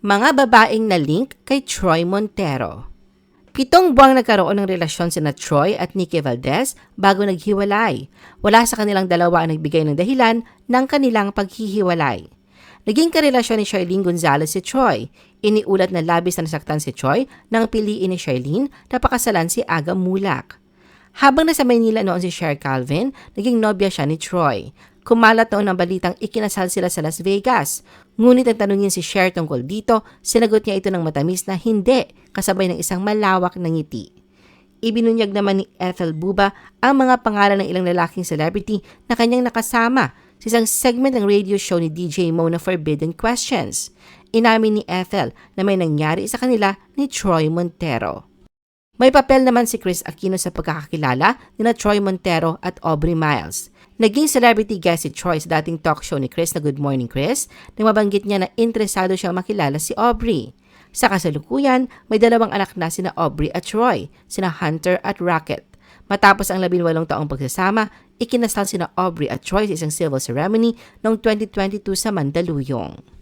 Mga babaeng na link kay Troy Montero. Pitong buwang nagkaroon ng relasyon sina Troy at Nikki Valdez bago naghiwalay. Wala sa kanilang dalawa ang nagbigay ng dahilan ng kanilang paghihiwalay. Naging karelasyon ni Charlene Gonzalez si Troy. Iniulat na labis na nasaktan si Troy nang piliin ni Charlene na pakasalan si Aga Mulak. Habang nasa Maynila noon si Cher Calvin, naging nobya siya ni Troy. Kumalat noon ang balitang ikinasal sila sa Las Vegas. Ngunit ang tanungin si Cher tungkol dito, sinagot niya ito ng matamis na hindi, kasabay ng isang malawak na ngiti. Ibinunyag naman ni Ethel Buba ang mga pangalan ng ilang lalaking celebrity na kanyang nakasama sa isang segment ng radio show ni DJ Mo na Forbidden Questions. Inamin ni Ethel na may nangyari sa kanila ni Troy Montero. May papel naman si Chris Aquino sa pagkakakilala ni na Troy Montero at Aubrey Miles. Naging celebrity guest si Troy sa dating talk show ni Chris na Good Morning Chris nang mabanggit niya na interesado siyang makilala si Aubrey. Sa kasalukuyan, may dalawang anak na sina Aubrey at Troy, sina Hunter at Rocket. Matapos ang labinwalong taong pagsasama, ikinasal sina Aubrey at Troy sa isang civil ceremony noong 2022 sa Mandaluyong.